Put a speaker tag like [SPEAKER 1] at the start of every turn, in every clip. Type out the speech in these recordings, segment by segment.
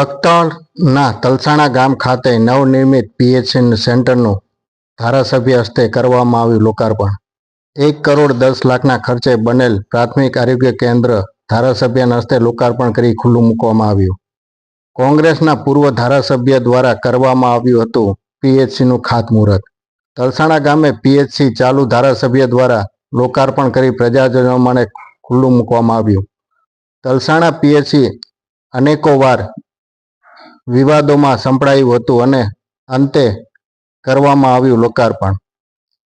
[SPEAKER 1] લખતરના તલસાણા ગામ ખાતે નવનિર્મિત પીએચસી સેન્ટરનું ધારાસભ્ય હસ્તે કરવામાં આવ્યું લોકાર્પણ. એક કરોડ દસ લાખના ખર્ચે બનેલ પ્રાથમિક આરોગ્ય કેન્દ્ર ધારાસભ્યના હસ્તે લોકાર્પણ કરી ખુલ્લું મૂકવામાં આવ્યું. કોંગ્રેસના પૂર્વ ધારાસભ્ય દ્વારા કરવામાં આવ્યું હતું પીએચસીનું ખાતમુહૂર્ત. તલસાણા ગામે પીએચસી ચાલુ ધારાસભ્ય દ્વારા લોકાર્પણ કરી પ્રજાજનો માટે ખુલ્લું મૂકવામાં આવ્યું. તલસાણા પીએચસી અનેકો વાર વિવાદોમાં સંપડાયું હતું અને અંતે કરવામાં આવ્યું લોકાર્પણ.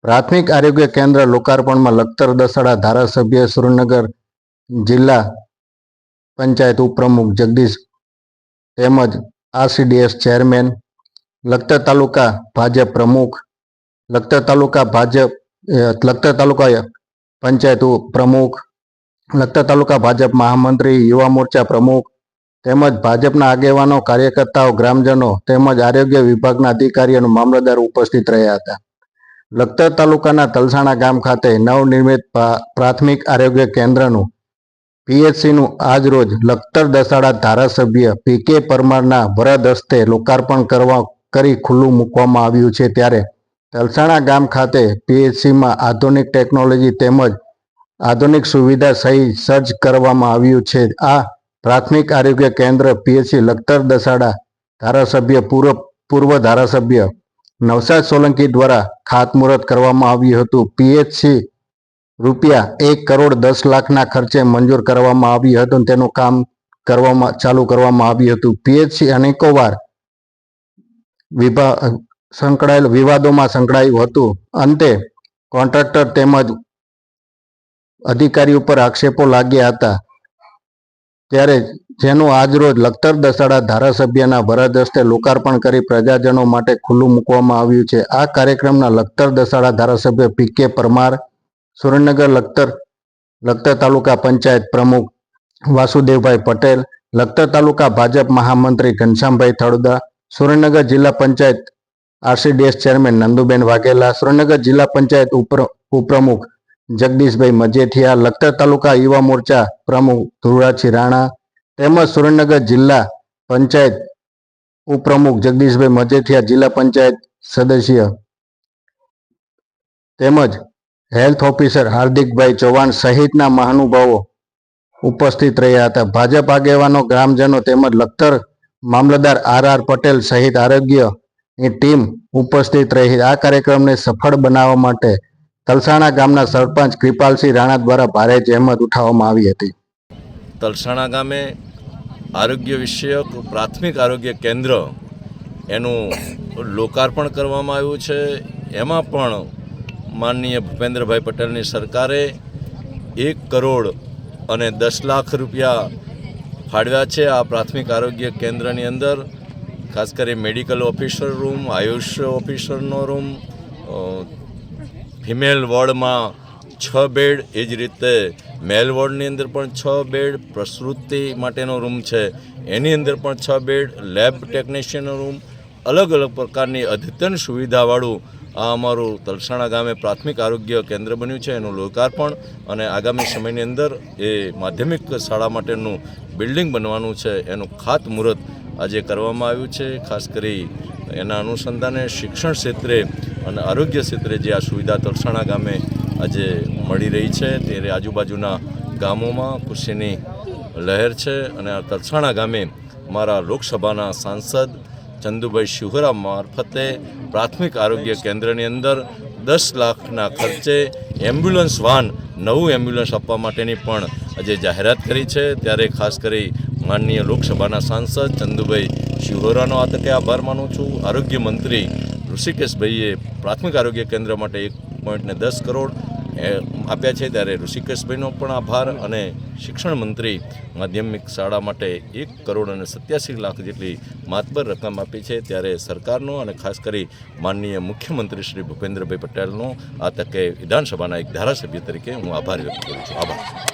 [SPEAKER 1] પ્રાથમિક આરોગ્ય કેન્દ્ર લોકાર્પણમાં લખતર દસાડા ધારાસભ્ય સુરેન્દ્રનગર જિલ્લા પંચાયત ઉપપ્રમુખ જગદીશ તેમજ આરસીડીએસ ચેરમેન, લખતર તાલુકા ભાજપ પ્રમુખ, લખતર તાલુકા ભાજપ લખતર તાલુકા પંચાયત પ્રમુખ લખતર તાલુકા ભાજપ મહામંત્રી યુવા મોરચા પ્રમુખ તેમજ ભાજપના આગેવાનો, કાર્યકર્તાઓ, ગ્રામજનો તેમજ આરોગ્ય વિભાગના અધિકારી અને મામલતદાર ઉપસ્થિત રહ્યા હતા. લખતર તાલુકાના તલસાણા ગામ ખાતે નવનિર્મિત પ્રા- પ્રાથમિક આરોગ્ય કેન્દ્રનું પીએચસીનું આજરોજ લખતર દસાડા ધારાસભ્ય પી કે પરમારના વરદ હસ્તે લોકાર્પણ કરવા, કરી ખુલ્લું મૂકવામાં આવ્યું છે ત્યારે તલસાણા ગામ ખાતે પીએચસીમાં આધુનિક ટેકનોલોજી તેમજ આધુનિક સુવિધા સહિત સજ્જ કરવામાં આવ્યું છે. આ પ્રાથમિક આરોગ્ય કેન્દ્ર પીએચસી લખતર દસાડા ધારાસભ્ય પૂર્વ પૂર્વ ધારાસભ્ય નવસાદ સોલંકી દ્વારા ખાતમુહૂર્ત કરવામાં આવ્યું હતું. પીએચસી રૂપિયા એક કરોડ દસ લાખના ખર્ચે મંજૂર કરવામાં આવ્યું હતું તેનું કામ કરવામાં ચાલુ કરવામાં આવ્યું હતું. પીએચસી અનેકો વાર સંકળાયેલ વિવાદોમાં સંકળાયું હતું. અંતે કોન્ટ્રાક્ટર તેમજ અધિકારી ઉપર આક્ષેપો લાગ્યા હતા. ત્યારે જેનું આજરોજ લખતર દસાડા ધારાસભ્યના વરદ હસ્તે લોકાર્પણ કરી પ્રજાજનો માટે ખુલ્લું મૂકવામાં આવ્યું છે. આ કાર્યક્રમના લખતર દસાડા ધારાસભ્ય પી કે પરમાર, સુરેન્દ્રનગર લખતર લખતર તાલુકા પંચાયત પ્રમુખ વાસુદેવભાઈ પટેલ, લખતર તાલુકા ભાજપ મહામંત્રી ઘનશ્યામભાઈ થળદા સુરેન્દ્રનગર જિલ્લા પંચાયત આરસીડીએસ ચેરમેન નંદુબેન વાઘેલા, સુરેન્દ્રનગર જિલ્લા પંચાયત ઉપર ઉપપ્રમુખ જગદીશભાઈ મજેઠિયા, લખતર તાલુકા યુવા મોરચા પ્રમુખ ધ્રુવરાજસિંહ રાણા, તેમજ સુરેન્દ્રનગર જિલ્લા પંચાયત ઉપપ્રમુખ જગદીશભાઈ મજેઠિયા, જિલ્લા પંચાયત સદસ્ય, તેમજ હેલ્થ ઓફિસર હાર્દિકભાઈ ચૌહાણ સહિતના મહાનુભાવો ઉપસ્થિત રહ્યા હતા. ભાજપ આગેવાનો, ગ્રામજનો તેમજ લખતર મામલતદાર આર આર પટેલ સહિત આરોગ્યની ટીમ ઉપસ્થિત રહી. આ કાર્યક્રમને સફળ બનાવવા માટે તલસાણા ગામના સરપંચ કૃપાલસિંહ રાણા દ્વારા ભારે જહેમત ઉઠાવવામાં આવી હતી.
[SPEAKER 2] તલસાણા ગામે આરોગ્ય વિષયક પ્રાથમિક આરોગ્ય કેન્દ્ર એનું લોકાર્પણ કરવામાં આવ્યું છે. એમાં પણ માનનીય ભૂપેન્દ્રભાઈ પટેલની સરકારે એક કરોડ અને દસ લાખ રૂપિયા ફાળવ્યા છે આ પ્રાથમિક આરોગ્ય કેન્દ્રની અંદર. ખાસ કરી મેડિકલ ઓફિસર રૂમ આયુષ ઓફિસરનો રૂમ ફિમેલ વોર્ડમાં છ બેડ, એ જ રીતે મેલ વોર્ડની અંદર પણ છ બેડ, પ્રસૃતિ માટેનો રૂમ છે. એની અંદર પણ છ બેડ, લેબ ટેકનિશિયનનો રૂમ, અલગ અલગ પ્રકારની અદ્યતન સુવિધાવાળું આ અમારું તલસાણા ગામે પ્રાથમિક આરોગ્ય કેન્દ્ર બન્યું છે. એનું લોકાર્પણ અને આગામી સમયની અંદર એ માધ્યમિક શાળા માટેનું બિલ્ડિંગ બનવાનું છે. એનું ખાતમુહૂર્ત આજે કરવામાં આવ્યું છે. ખાસ કરી એના અનુસંધાને શિક્ષણ ક્ષેત્રે અને આરોગ્ય ક્ષેત્રે જે આ સુવિધા તલસાણા ગામે આજે મળી રહી છે ત્યારે આજુબાજુના ગામોમાં ખુશીની લહેર છે અને આ તલસાણા ગામે મારા લોકસભાના સાંસદ ચંદુભાઈ શિહોરા મારફતે પ્રાથમિક આરોગ્ય કેન્દ્રની અંદર દસ લાખના ખર્ચે એમ્બ્યુલન્સ વાન, નવું એમ્બ્યુલન્સ આપવા માટેની પણ આજે જાહેરાત કરી છે. ત્યારે ખાસ કરી માનનીય લોકસભાના સાંસદ ચંદુભાઈ શિહોરાનો આ તકે આભાર માનું છું. આરોગ્ય મંત્રી ઋષિકેશભાઈએ પ્રાથમિક આરોગ્ય કેન્દ્ર માટે એક પોઈન્ટને દસ કરોડ આપ્યા છે ત્યારે ઋષિકેશભાઈનો પણ આભાર અને શિક્ષણ મંત્રી માધ્યમિક શાળા માટે એક કરોડ અને સત્યાસી લાખ જેટલી માતબર રકમ આપી છે. ત્યારે સરકારનો અને ખાસ કરી માનનીય મુખ્યમંત્રી શ્રી ભૂપેન્દ્રભાઈ પટેલનો આ તકે વિધાનસભાના એક ધારાસભ્ય તરીકે હું આભાર વ્યક્ત કરું છું. આભાર.